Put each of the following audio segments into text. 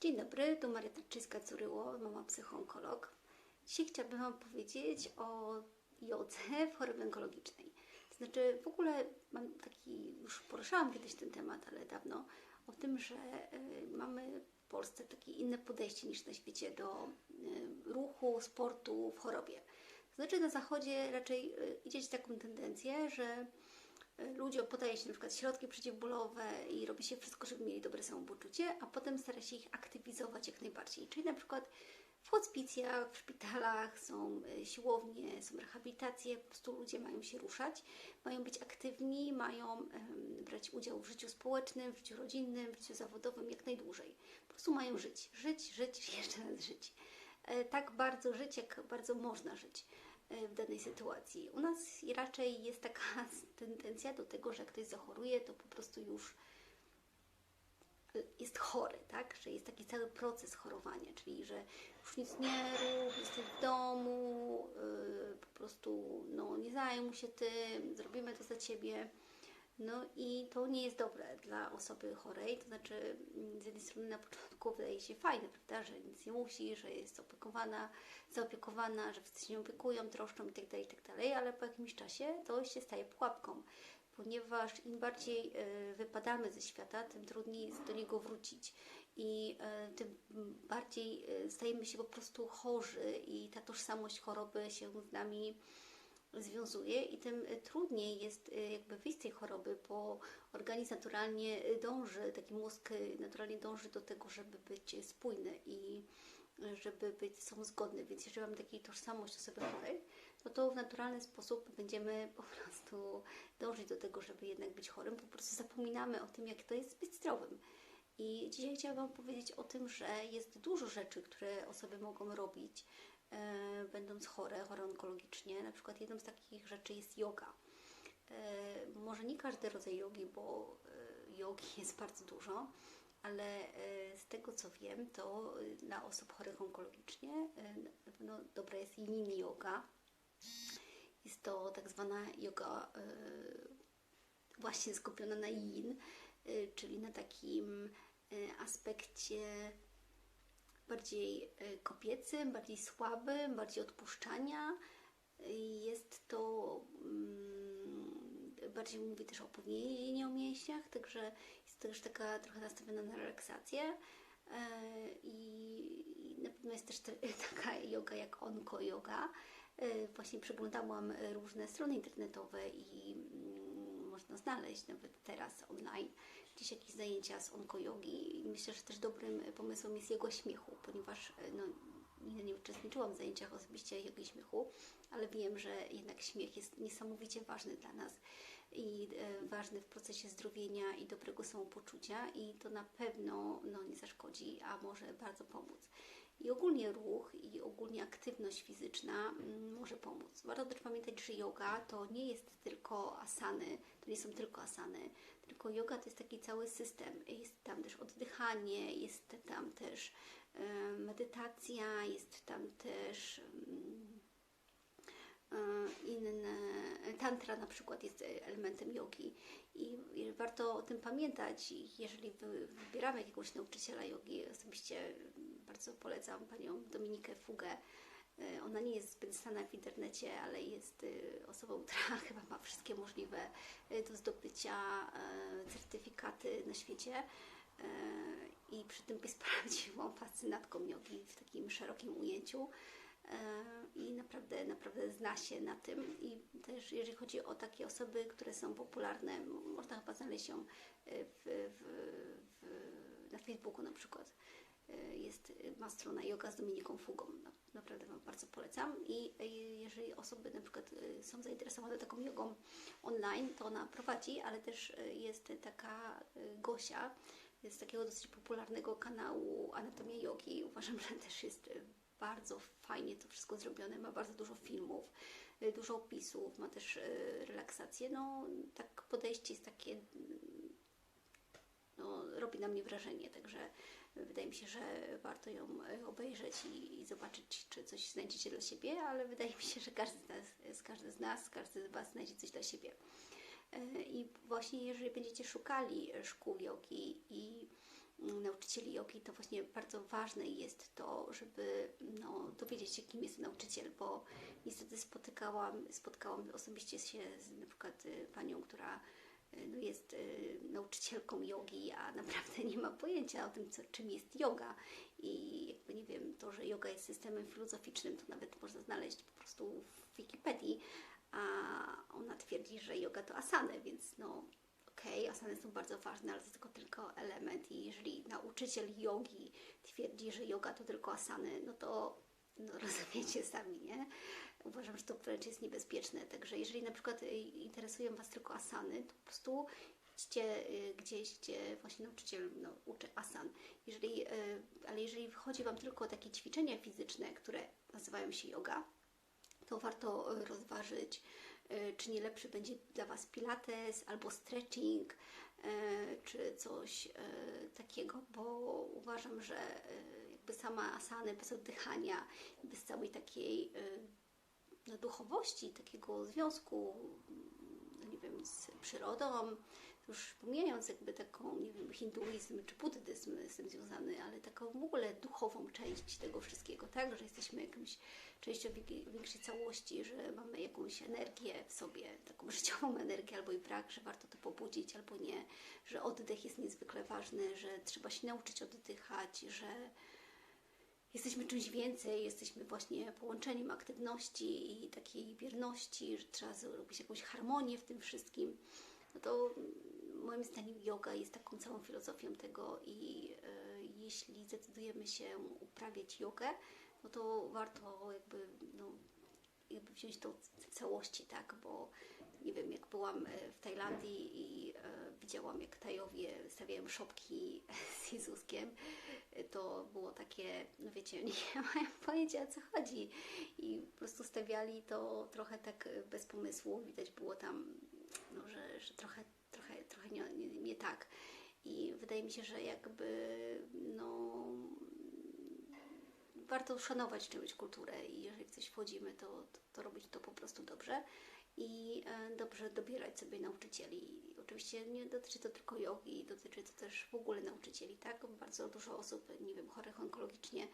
Dzień dobry, tu Maria Tarczyńska-Curyło, mama psychoonkolog. Dzisiaj chciałabym Wam powiedzieć o jodze w chorobie onkologicznej. To znaczy, w ogóle mam taki, już poruszałam kiedyś ten temat, ale dawno, o tym, że y, mamy w Polsce takie inne podejście niż na świecie do y, ruchu, sportu w chorobie. To znaczy, na zachodzie raczej y, idzie taką tendencję, że ludziom podaje się na przykład środki przeciwbólowe i robi się wszystko, żeby mieli dobre samopoczucie, a potem stara się ich aktywizować jak najbardziej. Czyli na przykład w hospicjach, w szpitalach są e, siłownie, są rehabilitacje, po prostu ludzie mają się ruszać, mają być aktywni, mają brać udział w życiu społecznym, w życiu rodzinnym, w życiu zawodowym jak najdłużej. Po prostu mają żyć, żyć, żyć, jeszcze raz żyć. E, tak bardzo żyć, jak bardzo można żyć. W danej sytuacji. U nas raczej jest taka tendencja do tego, że jak ktoś zachoruje, to po prostu już e, jest chory, tak? Że jest taki cały proces chorowania, czyli że już nic nie rób, jesteś w domu, yy, po prostu no, nie zajmuj się tym, zrobimy to za ciebie. No i to nie jest dobre dla osoby chorej, to znaczy mm, z jednej strony na początku wydaje się fajne, prawda, że nic nie musi, że jest opiekowana, zaopiekowana, że wszyscy się opiekują, troszczą itd., tak itd., tak ale po jakimś czasie to się staje pułapką, ponieważ im bardziej y, wypadamy ze świata, tym trudniej jest do niego wrócić i y, tym bardziej y, stajemy się po prostu chorzy i ta tożsamość choroby się z nami związuje i tym trudniej jest y, jakby wyjść z tej choroby, bo organizm naturalnie dąży, taki mózg naturalnie dąży do tego, żeby być spójny i żeby być są zgodny. Więc jeżeli mamy taką tożsamość osoby chorej, no to w naturalny sposób będziemy po prostu dążyć do tego, żeby jednak być chorym. Po prostu zapominamy o tym, jak to jest być zdrowym. I dzisiaj chciałabym powiedzieć o tym, że jest dużo rzeczy, które osoby mogą robić, będąc chore, chore onkologicznie. Na przykład jedną z takich rzeczy jest yoga. E, może nie każdy rodzaj jogi, bo e, jogi jest bardzo dużo, ale e, z tego co wiem, to dla osób chorych onkologicznie na pewno dobra jest yin yoga. Jest to tak zwana yoga właśnie skupiona na yin, czyli na takim aspekcie bardziej kobiecym, bardziej słabym, bardziej odpuszczania. Jest to mm, bardziej mówi też o opóźnieniu o mięśniach, także jest to też taka trochę nastawiona na relaksację. I na pewno jest też taka yoga jak onko yoga. Właśnie przeglądałam różne strony internetowe i mm, można znaleźć nawet teraz online gdzieś jakieś zajęcia z onkojogi i myślę, że też dobrym pomysłem jest jego śmiechu, ponieważ no, nigdy nie uczestniczyłam w zajęciach osobiście jogi śmiechu, ale wiem, że jednak śmiech jest niesamowicie ważny dla nas i e, ważny w procesie zdrowienia i dobrego samopoczucia i to na pewno no, nie zaszkodzi, a może bardzo pomóc. I ogólnie ruch i ogólnie aktywność fizyczna mm, może pomóc. Warto też pamiętać, że yoga to nie jest tylko asany, to nie są tylko asany, tylko yoga to jest taki cały system. Jest tam też oddychanie, jest tam też medytacja, jest tam też e, inne, tantra na przykład jest elementem jogi i warto o tym pamiętać, jeżeli wybieramy jakiegoś nauczyciela jogi, osobiście bardzo polecam panią Dominikę Fugę. E, ona nie jest zbyt znana w internecie, ale jest e, osobą, która chyba ma wszystkie możliwe e, do zdobycia certyfikaty na świecie. I przy tym jest prawdziwą fascynatką jogi w takim szerokim ujęciu. I naprawdę, naprawdę zna się na tym. I też jeżeli chodzi o takie osoby, które są popularne, można chyba znaleźć ją w, w, w, na Facebooku na przykład jest, ma strona Yoga z Dominiką Fugą. Naprawdę Wam bardzo polecam. I jeżeli osoby na przykład y, są zainteresowane taką jogą online, to ona prowadzi, ale też jest taka Gosia z takiego dosyć popularnego kanału Anatomia Jogi. Uważam, że też jest bardzo fajnie to wszystko zrobione. Ma bardzo dużo filmów, dużo opisów, ma też relaksację. No, tak podejście jest takie, no, robi na mnie wrażenie, także Wydaje mi się, że warto ją e, obejrzeć i, i zobaczyć, czy coś znajdziecie dla siebie, ale wydaje mi się, że każdy z nas, każdy z nas, każdy z Was znajdzie coś dla siebie. E, I właśnie jeżeli będziecie szukali szkół jogi i mm, nauczycieli jogi, to właśnie bardzo ważne jest to, żeby no, dowiedzieć się, kim jest nauczyciel, bo niestety spotykałam, spotkałam osobiście się z na przykład y, panią, która no, jest y, nauczycielką jogi, a naprawdę nie ma pojęcia o tym, co, czym jest yoga. I jakby nie wiem, to, że yoga jest systemem filozoficznym, to nawet można znaleźć po prostu w Wikipedii, a ona twierdzi, że yoga to asany, więc no okej, okay, asany są bardzo ważne, ale to tylko tylko element i jeżeli nauczyciel jogi twierdzi, że yoga to tylko asany, no to no, rozumiecie sami, nie? Uważam, że to wręcz jest niebezpieczne. Także jeżeli na przykład y, interesują Was tylko asany, to po prostu idźcie y, gdzieś, gdzie właśnie nauczyciel no, uczy asan. Jeżeli, y, ale jeżeli chodzi Wam tylko o takie ćwiczenia fizyczne, które nazywają się yoga, to warto rozważyć, czy nie lepszy będzie dla Was pilates albo stretching, czy coś takiego, bo uważam, że jakby sama asany bez oddychania, bez całej takiej no, duchowości, takiego związku, no, nie wiem, z przyrodą, już pomijając jakby taką, nie wiem, hinduizm czy buddyzm z tym związany, ale taką w ogóle duchową część tego wszystkiego, tak, że jesteśmy jakąś częścią większej całości, że mamy jakąś energię w sobie, taką życiową energię albo i brak, że warto to pobudzić albo nie, że oddech jest niezwykle ważny, że trzeba się nauczyć oddychać, że jesteśmy czymś więcej, jesteśmy właśnie połączeniem aktywności i takiej bierności, że trzeba zrobić jakąś harmonię w tym wszystkim, no to moim zdaniem yoga jest taką całą filozofią tego i e, jeśli zdecydujemy się uprawiać jogę, no to warto jakby, no, jakby wziąć to w całości, tak, bo byłam e, w Tajlandii i e, widziałam, jak Tajowie stawiają szopki z Jezuskiem, to było takie, no wiecie, nie mają pojęcia o co chodzi. I po prostu stawiali to trochę tak bez pomysłu, widać było tam, no, że, że trochę, trochę, trochę nie, nie, nie tak. I wydaje mi się, że jakby, no warto szanować czymś kulturę i jeżeli w coś wchodzimy, to, to, to robić to po prostu dobrze i e, dobrze dobierać sobie nauczycieli. Oczywiście nie dotyczy to tylko jogi, dotyczy to też w ogóle nauczycieli, tak? Bardzo dużo osób, nie wiem, chorych onkologicznie,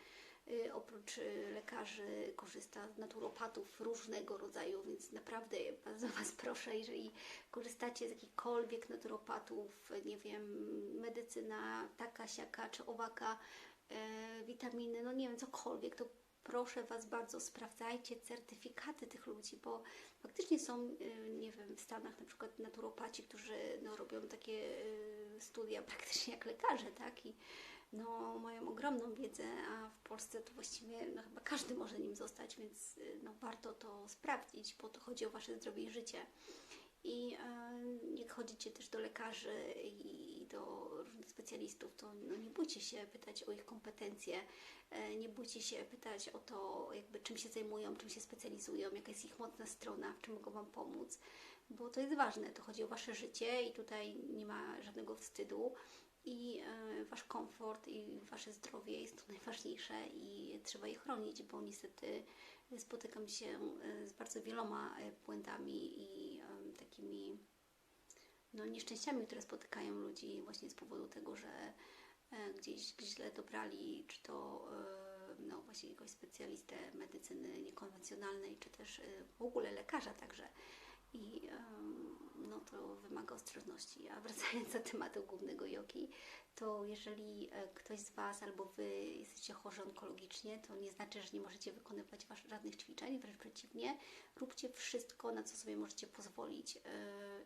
y, oprócz y, lekarzy korzysta z naturopatów różnego rodzaju, więc naprawdę bardzo Was proszę, jeżeli korzystacie z jakichkolwiek naturopatów, nie wiem, medycyna taka, siaka czy owaka, e, witaminy, no nie wiem, cokolwiek, to proszę Was bardzo, sprawdzajcie certyfikaty tych ludzi, bo faktycznie są, y, nie wiem, w Stanach na przykład naturopaci, którzy no, robią takie y, studia praktycznie jak lekarze, tak? I no, mają ogromną wiedzę, a w Polsce to właściwie no, chyba każdy może nim zostać, więc y, no, warto to sprawdzić, bo to chodzi o Wasze zdrowie i życie. I jak chodzicie też do lekarzy i do specjalistów, to no nie bójcie się pytać o ich kompetencje, e, nie bójcie się pytać o to, jakby czym się zajmują, czym się specjalizują, jaka jest ich mocna strona, w czym mogą Wam pomóc, bo to jest ważne, to chodzi o Wasze życie i tutaj nie ma żadnego wstydu i e, Wasz komfort i Wasze zdrowie jest to najważniejsze i trzeba je chronić, bo niestety spotykam się z bardzo wieloma błędami i takimi no, nieszczęściami, które spotykają ludzi właśnie z powodu tego, że e, gdzieś źle dobrali, czy to e, no, właśnie jakiegoś specjalistę medycyny niekonwencjonalnej, czy też e, w ogóle lekarza także. I no, to wymaga ostrożności. A wracając do tematu głównego jogi, to jeżeli ktoś z Was albo Wy jesteście chorzy onkologicznie, to nie znaczy, że nie możecie wykonywać waszych żadnych ćwiczeń, wręcz przeciwnie, róbcie wszystko, na co sobie możecie pozwolić.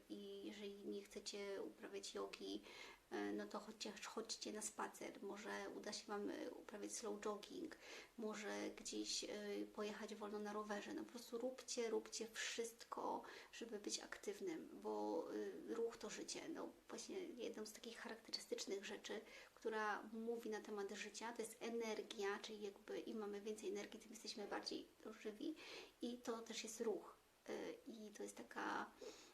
I jeżeli nie chcecie uprawiać jogi, E, no to chociaż chodźcie na spacer, może uda się Wam e, uprawiać slow jogging, może gdzieś e, pojechać wolno na rowerze. No po prostu róbcie, róbcie wszystko, żeby być aktywnym, bo ruch to życie. No właśnie jedną z takich charakterystycznych rzeczy, która mówi na temat życia, to jest energia, czyli jakby im mamy więcej energii, tym jesteśmy bardziej żywi i to też jest ruch. I to jest taka E,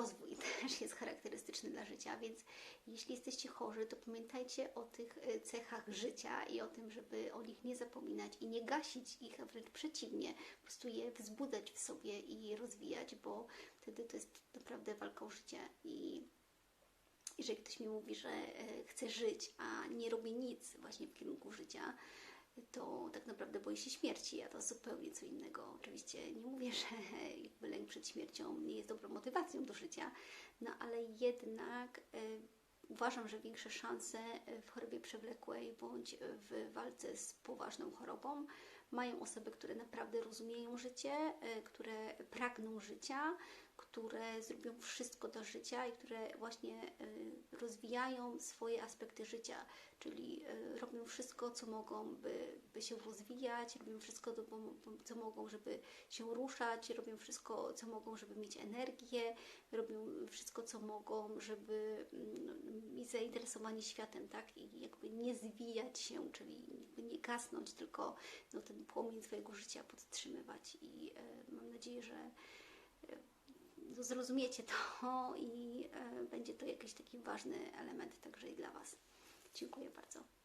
rozwój też jest charakterystyczny dla życia, więc jeśli jesteście chorzy, to pamiętajcie o tych e, cechach życia i o tym, żeby o nich nie zapominać i nie gasić ich, a wręcz przeciwnie, po prostu je wzbudzać w sobie i rozwijać, bo wtedy to jest naprawdę walka o życie. I jeżeli ktoś mi mówi, że e, chce żyć, a nie robi nic właśnie w kierunku życia, to tak naprawdę boi się śmierci, a to zupełnie co innego. Oczywiście nie mówię, że jakby lęk przed śmiercią nie jest dobrą motywacją do życia, no ale jednak e, uważam, że większe szanse w chorobie przewlekłej bądź w walce z poważną chorobą mają osoby, które naprawdę rozumieją życie, e, które pragną życia, które zrobią wszystko do życia i które właśnie e, rozwijają swoje aspekty życia, czyli e, robią wszystko, co mogą, by, by się rozwijać, robią wszystko, co mogą, żeby się ruszać, robią wszystko, co mogą, żeby mieć energię, robią wszystko, co mogą, żeby mm, mieć zainteresowanie światem, tak? I jakby nie zwijać się, czyli jakby nie gasnąć, tylko no, ten płomień swojego życia podtrzymywać. I e, mam nadzieję, że e, no, zrozumiecie to i e, będzie to jakiś taki ważny element także i dla Was. Dziękuję bardzo.